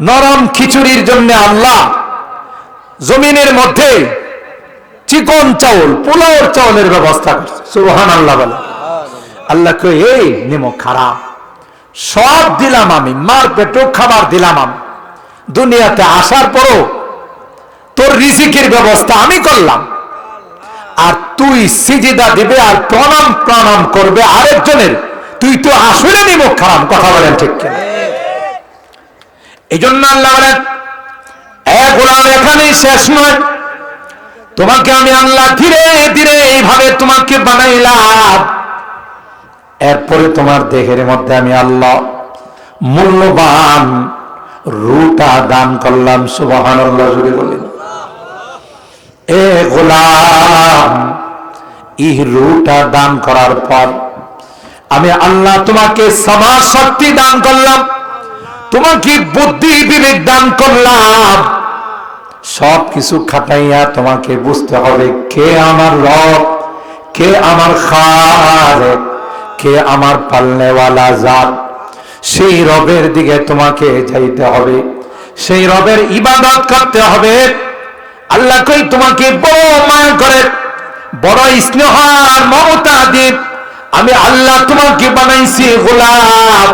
নরম খিচুড়ির জন্য আল্লাহ জমিনের মধ্যে চিকন চাউল, পোলাওর চাউলের ব্যবস্থা করছে। সুবহান আল্লাহ বলে। আল্লাহ কই এই নেমো, খারাপ। সব দিলাম আমি মার পেটো খাবার দিলাম আমি। দুনিয়াতে আসার পরও তোর রিজিকের ব্যবস্থা আমি করলাম। আর তুই সিজিদা দিবে আর প্রণাম প্রণাম করবে আরেকজনের। তুই তো আসলে নিমুখ খারাপ। কথা বলেন ঠিক কিনা? এই জন্য আল্লাহ বলেন গোলাম, এখানেই শেষ নয়। তোমাকে আমি আল্লাহ ধীরে ধীরে এইভাবে তোমাকে বানাইলাম। এরপরে তোমার দেহের মধ্যে আমি আল্লাহ মূল্যবান রুটা দান করলাম সুবাহান বলেন এ গোলাম, এই রুটা দান করার পর আমি আল্লাহ তোমাকে সমাজ শক্তি দান করলাম। তোমাকে বুদ্ধি বিবেক দান করলাম। সব কিছু খাটাইয়া তোমাকে বুঝতে হবে কে আমার রব, কে আমার খার কে আমার পালনেওয়ালা জাত। সেই রবের দিকে তোমাকে যাইতে হবে, সেই রবের ইবাদত করতে হবে। আল্লাহ কই, তোমাকে বড় মায়া করে, বড় স্নেহ আর মমতা দ্বীপ আমি আল্লাহ তোমাকে বানাইছি গোলাপ।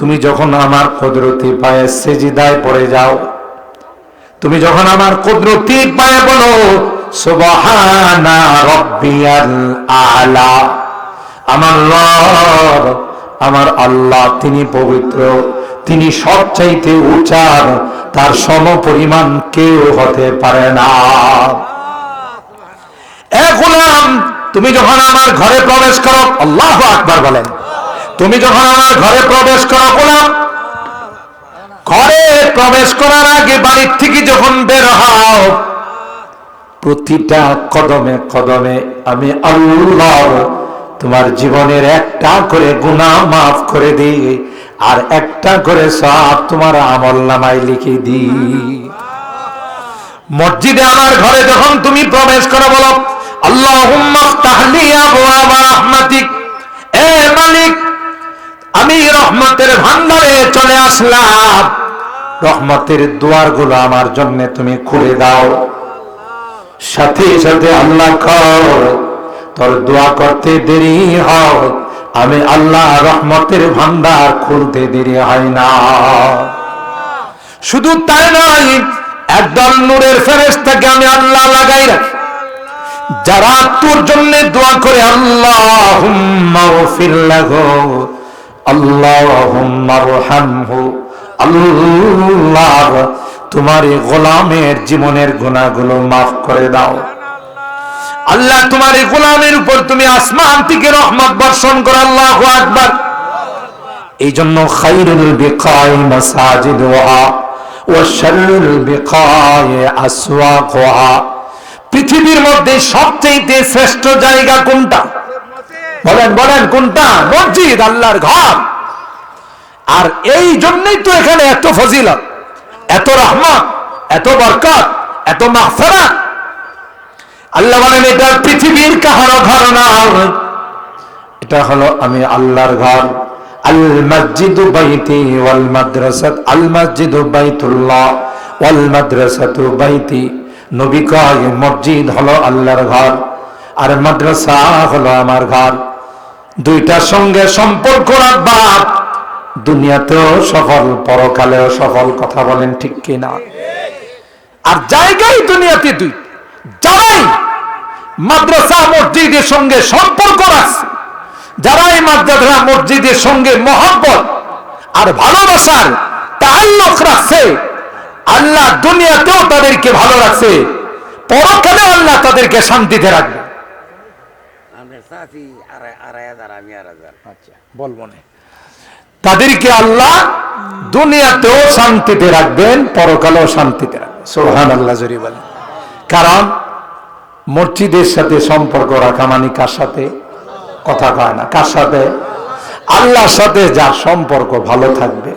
তুমি যখন আমার কুদরতি পায়ে সেজিদায় পড়ে যাও, তুমি যখন আমার কুদরতি পায়ে বলো, সুবহানা রব্বিয়াল আলা, আমার রব, আমার আল্লাহ, তিনি পবিত্র, তিনি সবচাইতে উচ্চার তার সম পরিমাণ কেউ হতে পারে না। এ গোলাম, তুমি যখন আমার ঘরে প্রবেশ করো, আল্লাহ আকবার বলেন। তুমি যখন আমার ঘরে প্রবেশ করো গোলাম ঘরে প্রবেশ করার আগে বাড়ির থেকে যখন বের হও, প্রতিটা কদমে কদমে আমি আল্লাহ তোমার জীবনের একটা করে গুনাহ মাফ করে দিই আর একটা করে সব তোমার আমল নামায় লিখে দিই। মসজিদে আমার ঘরে যখন তুমি প্রবেশ করো, বলো আল্লাহ আবওয়াবা রহমতের ভান্ডারে চলে আসলাম। রহমতের দুয়ারগুলো আমার জন্য তুমি খুলে দাও। সাথে সাথে আল্লাহ কর, তোর দোয়া করতে দেরি হয়। আমি আল্লাহ রহমতের ভান্ডার খুলতে দেরি হয় না। শুধু তাই নয়, একদল নূরের ফেরেশতাকে আমি আল্লাহ লাগাই রাখি। যারা তোর জন্য দোয়া করে, আল্লাহুম্মা আল্লাহ তোমার এই গোলামের জীবনের গুনাহগুলো মাফ করে দাও। আল্লাহ তোমার এই গোলামের উপর তুমি আসমান থেকে রহমত বর্ষণ করো, আল্লাহু আকবার। এই জন্য পৃথিবীর মধ্যে সবচেয়ে শ্রেষ্ঠ জায়গা কোনটা? বলেন বলেন, কোনটা? মসজিদ, আল্লাহর ঘর। আর এই জন্যই তো এখানে এত ফজিলত, এত রহমত, এত বরকত, এত মাহফেরাত আল্লাহ বলেন, এটা পৃথিবীর কাহারও ঘর না এটা হলো আমি আল্লাহর ঘর। আল মসজিদ বাইতি ওয়াল মাদ্রাসাত আল মসজিদ বাইতুল্লাহ ওয়াল মাদ্রাসাতু বাইতি। নবী কয়, মসজিদ হলো আল্লাহর ঘর, আর মাদ্রাসা হলো আমার ঘর। দুইটার সঙ্গে সম্পর্ক রাখবা দুনিয়াতেও সফল, পরকালেও সফল কথা বলেন ঠিক কিনা? আর জায়গায় দুনিয়াতে দুই। যারাই মাদ্রাসা, মসজিদের সঙ্গে সম্পর্ক রাখছে, যারাই মাদ্রাসা, মসজিদের সঙ্গে মহব্বত আর ভালোবাসার তাল্লুক রাখছে, আল্লাহ দুনিয়াতেও তাদেরকে ভালো রাখছে পরকালে আল্লাহ তাদেরকে শান্তিতে রাখবে। আমরা আচ্ছা তাদেরকে আল্লাহ দুনিয়াতেও শান্তিতে রাখবেন, পরকালেও শান্তিতে রাখবেন। সোহান আল্লাহ জরি বলেন। কারণ মসজিদের সাথে সম্পর্ক রাখা মানে কার সাথে? কথা কয় না, কার সাথে? আল্লাহর সাথে যার সম্পর্ক ভালো থাকবে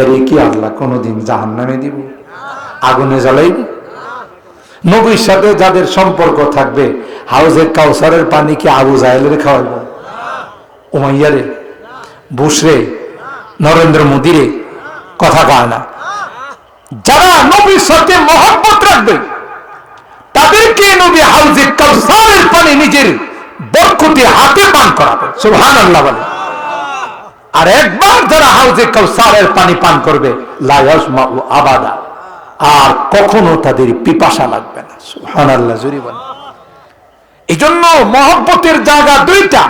এর কি আল্লাহ কোনোদিন জাহান নামে দিব? আগুনে জ্বালাইব? নবীর সাথে যাদের সম্পর্ক থাকবে, হাউজে কাউসারের পানি কি আবু জাহেলের খাওয়াইব উমাইয়ারে বুসরে নরেন্দ্র মোদিরে কথা কয় না। যারা নবীর সাথে মহব্বত রাখবে, তাদেরকে নবী হাউজে কাউসারের পানি নিজের বরকতি হাতে পান করাবে। সুবহানাল্লাহ বলে। আর একবার যারা হাউজে কাউসারের পানি পান করবে লায়াসমা ও আবাদা। আর কখনো তাদের পিপাসা লাগবে না। সুবহানাল্লাহ, জুরি বলে এই জন্য মহব্বতের জায়গা দুইটা।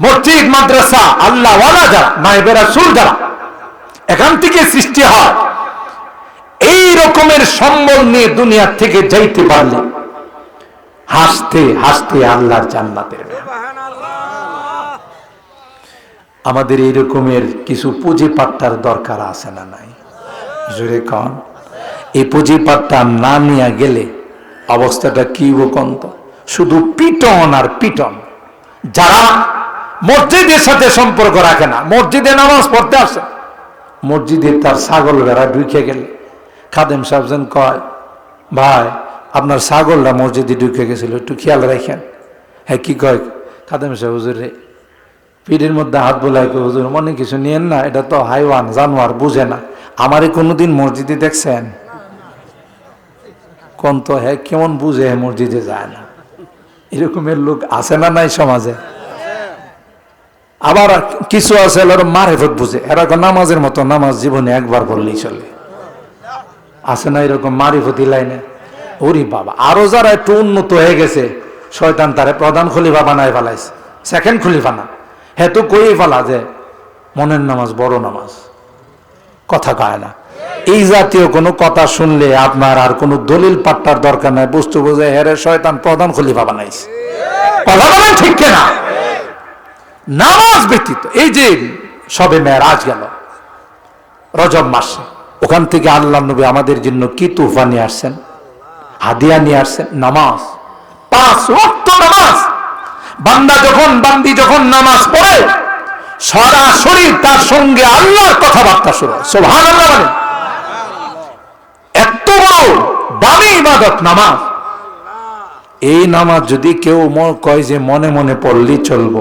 মসজিদ, মাদ্রাসা, আল্লাহ ওয়ালা যারা নাইবেরা সুর যারা, এখান থেকে সৃষ্টি হয়। এই রকমের সম্বল নিয়ে দুনিয়ার থেকে যাইতে পারলে হাসতে হাসতে আল্লাহর জান্নাতের আমাদের এই রকমের কিছু পুঁজি পাট্টার দরকার আছে না নাই? জুড়ে কন। এই পুঁজি পাট্টা না নিয়ে গেলে অবস্থাটা কি কন্ত? শুধু পিটন আর পিটন। যারা মসজিদের সাথে সম্পর্ক রাখে না, মসজিদে নামাজ পড়তে আসে, মসজিদে তার ছাগল বেড়া ঢুকে গেলে। খাদেম সাহেবজন কয়, ভাই, আপনার ছাগলটা মসজিদে ঢুকে গেছিল, একটু খেয়াল রাখেন। হ্যাঁ কি কয়? খাদেম সাহেব, হুজুর রে পিঠের মধ্যে হাত বোলাই হুজুর, মনে কিছু নিয়েন না, এটা তো হাইওয়ান, জানোয়ার বুঝে না। আমারে কোনোদিন মসজিদে দেখছেন? কোন তো হ্যাঁ কেমন বুঝে হ্যাঁ মসজিদে যায় না। এরকমের লোক আছে না নাই সমাজে? আবার কিছু আছে এরা মারেফত বুঝে। এরা কয় নামাজের মতো, নামাজ জীবনে একবার পড়লেই চলে। আছে না এরকম মারিফতি লাইনে? ওরি বাবা, আরও যারা একটু উন্নত হয়ে গেছে, শয়তান তারে প্রধান খলিফা বানায় ফেলাইছে। সেকেন্ড খলিফা না। হ্যাঁ তো কই ফেলা যে, মনের নামাজ বড় নামাজ। কথা কয় না। এই জাতীয় কোনো কথা শুনলে আপনার আর কোনো দলিল পাট্টার দরকার নাই। বুঝতে বোঝে হেরে শয়তান প্রধান খলিফা বানাইছে। কথা বলেন ঠিক কিনা? নামাজ ব্যতীত, এই যে সবে মেয়েরাজ গেল, রজব মাসে, ওখান থেকে আল্লাহ নবী আমাদের জন্য কি তুফা নিয়ে আসছেন? হাদিয়া নিয়ে আসছেন? নামাজ। পাঁচ ওয়াক্ত নামাজ। বান্দা যখন, বান্দি যখন নামাজ পড়ে, সরাসরি তার সঙ্গে আল্লাহর কথাবার্তা শুরু সোভান আল্লাহ এত বড় দামি ইবাদত, নামাজ। এই নামাজ যদি কেউ কয় যে মনে মনে পড়লেই চলবো,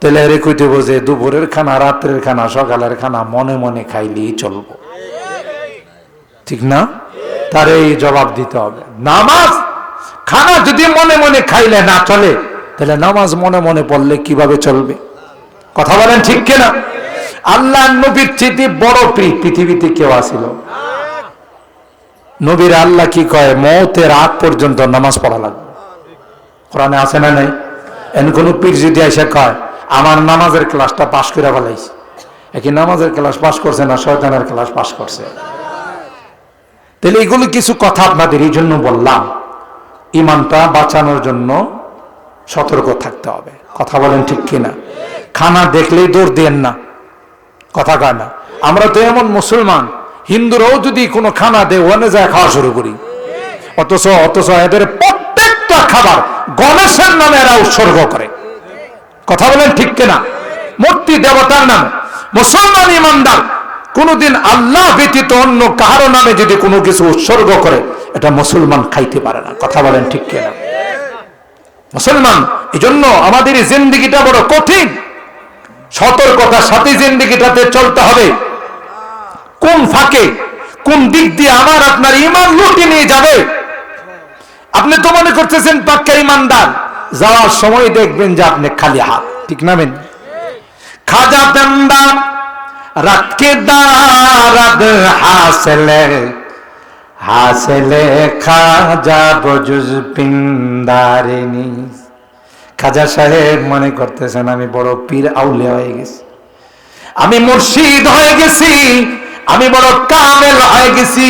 তাহলে এরে কইতে যে দুপুরের খানা, রাত্রের খানা, সকালের খানা মনে মনে খাইলেই চলবো। ঠিক না? তার এই জবাব দিতে হবে। নামাজ, খানা যদি মনে মনে খাইলে না চলে, তাহলে নামাজ মনে মনে পড়লে কীভাবে চলবে? কথা বলেন ঠিক কিনা? আল্লাহ নবীর চেয়ে বড় পৃথিবীতে কেউ আসিল নবীর আল্লাহ কি কয়, মৌতের আগ পর্যন্ত নামাজ পড়া লাগবে। কোরআনে আছে না নাই? এন কোন পীর যদি এসে কয়, আমার নামাজের ক্লাসটা পাশ করে ফেলাইছে। একই নামাজের ক্লাস পাশ করছে না শয়তানের ক্লাস পাশ করছে? তাহলে এগুলো কিছু কথা আপনাদের এই জন্য বললাম। ইমানটা বাঁচানোর জন্য সতর্ক থাকতে হবে। কথা বলেন ঠিক কিনা? খানা দেখলেই দৌড় দেন না। কথা কয় না। আমরা তো এমন মুসলমান। হিন্দুরাও যদি কোনো খানা দেয় ওখানে যায় খাওয়া শুরু করি। অথচ অথচ এদের প্রত্যেকটা খাবার গণেশের নামে এরা উৎসর্গ করে। কথা বলেন ঠিক কিনা? মূর্তি দেবতার নামে। মুসলমান ইমানদার, কোনোদিন আল্লাহ ব্যতীত অন্য কাহারো নামে যদি কোনো কিছু উৎসর্গ করে, এটা মুসলমান খাইতে পারে না। কথা বলেন ঠিক কিনা? মুসলমান এই জন্য আমাদের এই জিন্দিগিটা বড় কঠিন। সতর্কতার সাথে জিন্দিগিটাতে চলতে হবে। কোন ফাঁকে কোন দিক দিয়ে আমার আপনার ইমান লুটে নিয়ে যাবে। আপনি তো মনে করতেছেন পাক্কা ইমানদার যাওয়ার সময় দেখবেন যে আপনি খালি হাত, ঠিক নামেন খাজা বেন্দা রাতকে দারাদ হাসলে হাসলে খাজা বজুজ পিন্দারিনী খাজা সাহেব মনে করতেছেন আমি বড় পীর আউলে হয়ে গেছি। আমি মুর্শিদ হয়ে গেছি আমি বড় কামেল হয়ে গেছি।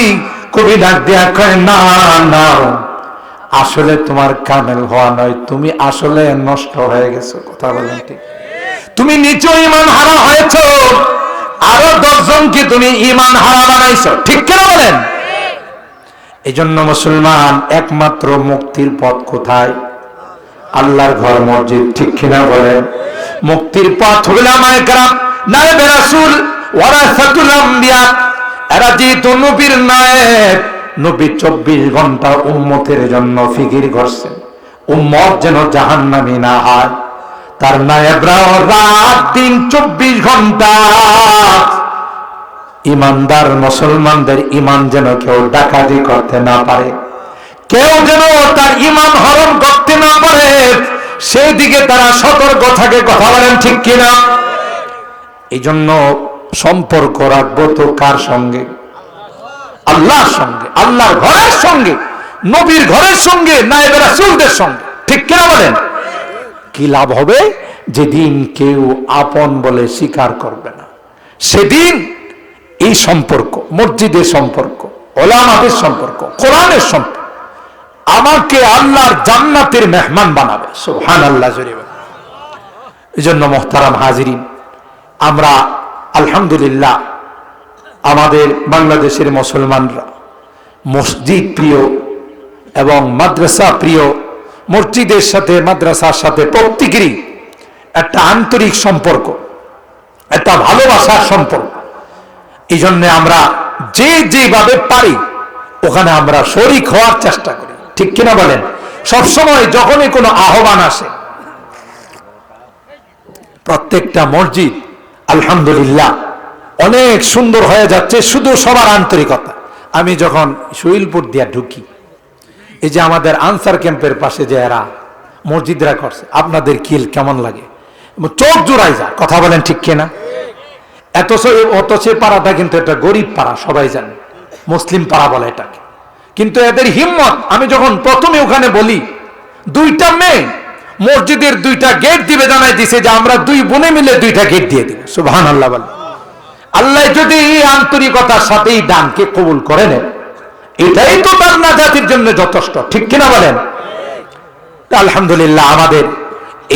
কবি ডাক দিয়া কয়, না না, আসলে তোমার কামেল হওয়া নয়, তুমি আসলে নষ্ট হয়ে গেছো। কথা বলেন ঠিক। তুমি নিচু ইমান হারা হয়েছ, আরও দশজনকে তুমি ইমান হারা বানাইছো? ঠিক কেন বলেন? এই জন্য মুসলমান একমাত্র মুক্তির পথ কোথায়? আল্লাহর ঘর, মসজিদ, ঠিক কিনা বলেন? মুক্তির পথ হইল আমায় কারাম নায়েবে রাসূল ওয়ারাসাতুল আম্বিয়া, এরা যেহেতু নবীর নায়েব, নবী চব্বিশ ঘণ্টা উম্মতের জন্য ফিকির করছেন উম্মত যেন জাহান্নামী না হয়। তার নায়েবরা রাত দিন চব্বিশ ঘণ্টা ইমানদার মুসলমানদের ইমান যেন কেউ ডাকাতি করতে না পারে। কেউ যেন তার ইমান হরণ করতে না পারে। সেই দিকে তারা সতর্ক থাকে, কথা বলেন ঠিক কিনা? এই জন্য সম্পর্ক রাখব তো কার সঙ্গে? আল্লাহর সঙ্গে, আল্লাহর ঘরের সঙ্গে, নবীর ঘরের সঙ্গে নায়েব রাসূলদের সঙ্গে? ঠিক কিনা বলেন? কি লাভ হবে? যেদিন কেউ আপন বলে স্বীকার করবে না। সেদিন এই সম্পর্ক, মসজিদের সম্পর্ক, ওলামাদের সম্পর্ক, কোরআনের সম্পর্ক, আমাকে আল্লাহর জান্নাতের মেহমান বানাবে। সুহান আল্লাহ জরিবে এই জন্য মোহতারাম হাজিরিন, আমরা আলহামদুলিল্লাহ, আমাদের বাংলাদেশের মুসলমানরা মসজিদ প্রিয় এবং মাদ্রাসা প্রিয়, মসজিদের সাথে, মাদ্রাসার সাথে প্রত্যেকেরই একটা আন্তরিক সম্পর্ক, একটা ভালোবাসার সম্পর্ক। এই জন্যে আমরা যে যেভাবে পারি, ওখানে আমরা শরিক হওয়ার চেষ্টা করি। ঠিক কিনা বলেন? সবসময় যখনই কোনো আহ্বান আসে, প্রত্যেকটা মসজিদ আলহামদুলিল্লাহ, অনেক সুন্দর হয়ে যাচ্ছে শুধু সবার আন্তরিকতা। আমি যখন শৈলপুর দিয়া ঢুকি, এই যে আমাদের আনসার ক্যাম্পের পাশে যে এরা মসজিদরা করছে, আপনাদের কিল কেমন লাগে? চোখ জোড়াই যায়, কথা বলেন ঠিক কিনা? এতচ অত এই পাড়াটা কিন্তু একটা গরিব পাড়া, সবাই জানে। মুসলিম পাড়া বলে এটাকে। কিন্তু এদের হিম্মত, আমি যখন প্রথমে ওখানে বলি, দুইটা মেয়ে মসজিদের দুইটা গেট দিবে, জানাই দিছে যে আমরা দুই বোনে মিলে দুইটা গেট দিয়ে দিব। সুবহান আল্লাহ আল্লাহ যদি এই আন্তরিকতার সাথে এই দানকে কবুল করে নেন, এটাই তো তার না জাতির জন্য যথেষ্ট, ঠিক কিনা বলেন? আলহামদুলিল্লাহ আমাদের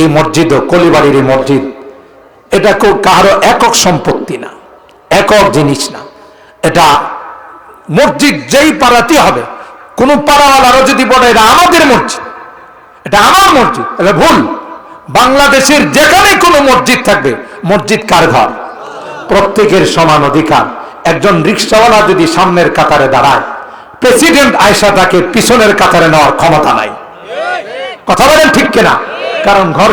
এই মসজিদ কলিবাড়ির এই মসজিদ, এটা কেউ কারও একক সম্পত্তি না, একক জিনিস না। এটা মসজিদ যেই পাড়াতে হবে, কোন পাড়াওয়ালারও যদি বলে, এটা আমাদের মসজিদ। এটা আমার মসজিদ। এটা ভুল। বাংলাদেশের যেখানে কোনো মসজিদ থাকবে, মসজিদ কার ঘর? প্রত্যেকের সমান অধিকার। একজন রিক্সাওয়ালা যদি সামনের কাতারে দাঁড়ায়, প্রেসিডেন্ট আয়সা তাকে পিছনের কাতারে নেওয়ার ক্ষমতা নাই। কথা বলেন ঠিক কিনা? কারণ ঘর